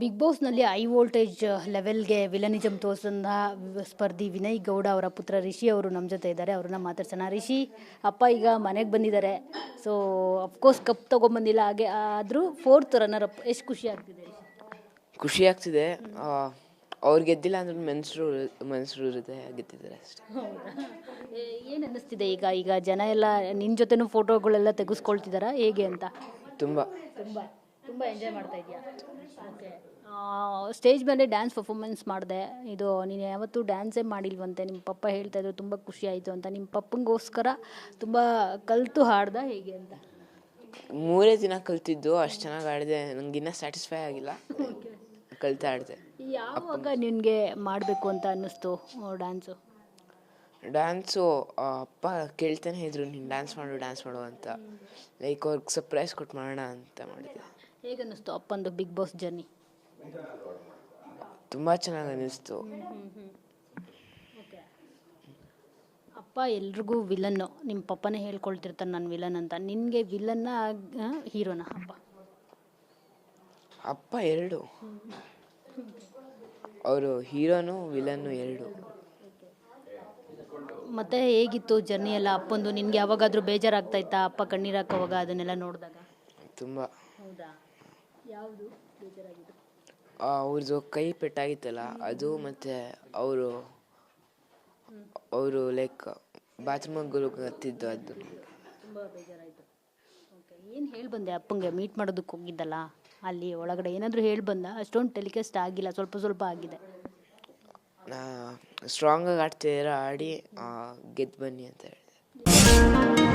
Big ಬಾಸ್ನಲ್ಲಿ high voltage ಲೆವೆಲ್ಗೆ ವಿಲನಿಜಮ್ ತೋರಿಸಿದ ಸ್ಪರ್ಧಿ ವಿನಯ್ ಗೌಡ ಅವರ ಪುತ್ರ ರಿಷಿ ಅವರು ನಮ್ಮ ಜೊತೆ ಇದ್ದಾರೆ ಅವ್ರನ್ನ ಮಾತಾಡ್ಸೋಣ. ರಿಷಿ ಅಪ್ಪ ಈಗ ಮನೆಗೆ ಬಂದಿದ್ದಾರೆ. ಸೊ ಅಫ್ಕೋರ್ಸ್ ಕಪ್ ತೊಗೊಂಬಂದಿಲ್ಲ ಹಾಗೆ ಆದರೂ ಫೋರ್ತ್ ರನ್ನರ್ ಅಪ್ ಎಷ್ಟು ಖುಷಿ ಆಗ್ತಿದೆ ಖುಷಿ ಆಗ್ತಿದೆ. ಅವ್ರು ಗೆದ್ದಿಲ್ಲ ಅಂದ್ರೆ ಮನ್ಸರು ಮನ್ಸರು ಇರುತ್ತೆ ಗೆದ್ದಿದ್ದಾರೆ ಅಷ್ಟೇ. ಏನು ಅನ್ನಿಸ್ತಿದೆ ಈಗ? ಈಗ ಜನ ಎಲ್ಲ ನಿನ್ನ ಜೊತೆನೂ ಫೋಟೋಗಳೆಲ್ಲ ತೆಗೆಸ್ಕೊಳ್ತಿದ್ದಾರಾ ಹೇಗೆ ಅಂತ? ತುಂಬ. ತುಂಬ. ತುಂಬ ಎಂಜಾಯ್ ಮಾಡ್ತಾ ಇದೆಯಾ ಓಕೆ ಸ್ಟೇಜ್ ಮೇಲೆ ಡ್ಯಾನ್ಸ್ ಪರ್ಫಾರ್ಮೆನ್ಸ್ ಮಾಡಿದೆ. ಇದು ನೀನು ಯಾವತ್ತೂ ಡ್ಯಾನ್ಸೇ ಮಾಡಿಲ್ವಂತೆ. ನಿಮ್ಮ ಪಪ್ಪ ಹೇಳ್ತಾ ಇದ್ರು ತುಂಬ ಖುಷಿ ಆಯಿತು ಅಂತ. ನಿಮ್ಮ ಪಪ್ಪಂಗೋಸ್ಕರ ತುಂಬ ಕಲಿತು ಹಾಡ್ದ ಹೇಗೆ ಅಂತ? ಮೂರೇ ದಿನ ಕಲ್ತಿದ್ದು ಅಷ್ಟು ಚೆನ್ನಾಗಿ ಆಡಿದೆ ನನಗಿನ್ನ ಸ್ಯಾಟಿಸ್ಫೈ ಆಗಿಲ್ಲ. ಕಲಿತಾ ಆಡಿದೆ ಯಾವಾಗ ನಿನಗೆ ಮಾಡಬೇಕು ಅಂತ ಅನ್ನಿಸ್ತು ಡ್ಯಾನ್ಸು ಡ್ಯಾನ್ಸು ಅಪ್ಪ ಕೇಳ್ತಾನೆ ಇದ್ರು ನೀನು ಡ್ಯಾನ್ಸ್ ಮಾಡು ಡ್ಯಾನ್ಸ್ ಮಾಡು ಅಂತ. ಲೈಕ್ ಅವ್ರಿಗೆ ಸರ್ಪ್ರೈಸ್ ಕೊಟ್ಟು ಮಾಡೋಣ ಅಂತ ಮಾಡಿದೆ ಹೇಗೆ ಅನ್ನಿಸ್ತು ಅಪ್ಪಂದು ಬಿಗ್ ಬಾಸ್ ಜರ್ನಿ? ತುಂಬ ಚೆನ್ನಾಗಿ ಅನ್ನಿಸ್ತು ಅಪ್ಪ ಎಲ್ರಿಗೂ ವಿಲನ್ನು. ನಿಮ್ಮ ಪಪ್ಪನೇ ಹೇಳ್ಕೊಳ್ತಿರ್ತಾನೆ ನಾನು ವಿಲನ್ ಅಂತ. ನಿನಗೆ ವಿಲನ್ನ ಹೀರೋನ ಅಪ್ಪ? ಅಪ್ಪ ಎರಡು. ಅವರು ಹೀರೋನು ವಿಲನ್ನು ಎರಡು. ಮತ್ತೆ ಹೇಗಿತ್ತು ಜರ್ನಿ ಎಲ್ಲ ಅಪ್ಪಂದು? ನಿನ್ಗೆ ಯಾವಾಗಾದರೂ ಬೇಜಾರಾಗ್ತಾ ಇತ್ತಾ? ಅಪ್ಪ ಕಣ್ಣೀರು ಹಾಕೋವಾಗ ಅದನ್ನೆಲ್ಲ ನೋಡಿದಾಗ? ತುಂಬ. ಹೌದಾ? ಯಾವುದು ಬೇಜಾರಾಗಿತ್ತು ಅವ್ರದ್ದು ಕೈ ಪೆಟ್ಟಾಗಿತ್ತಲ್ಲ ಅದು ಮತ್ತು ಅವರು ಅವರು ಲೈಕ್ ಬಾತ್ರೂಮಿಗೆ ಹತ್ತಿದ್ದು ಅದು. ತುಂಬ ಬೇಜಾರಾಯಿತು. ಓಕೆ ಏನು ಹೇಳಿ ಬಂದೆ ಅಪ್ಪಂಗೆ? ಮೀಟ್ ಮಾಡೋದಕ್ಕೆ ಹೋಗಿದ್ದಲ್ಲ? ಅಲ್ಲಿ ಒಳಗಡೆ ಏನಾದರೂ ಹೇಳಿ ಬಂದ ಅಷ್ಟೊಂದು ಟೆಲಿಕಾಸ್ಟ್ ಆಗಿಲ್ಲ ಸ್ವಲ್ಪ ಸ್ವಲ್ಪ ಆಗಿದೆ. ಸ್ಟ್ರಾಂಗಾಗಿ ಆಡ್ತಿದ್ದೀರ? ಆಡಿ ಗೆದ್ದು ಬನ್ನಿ ಅಂತ ಹೇಳಿದೆ.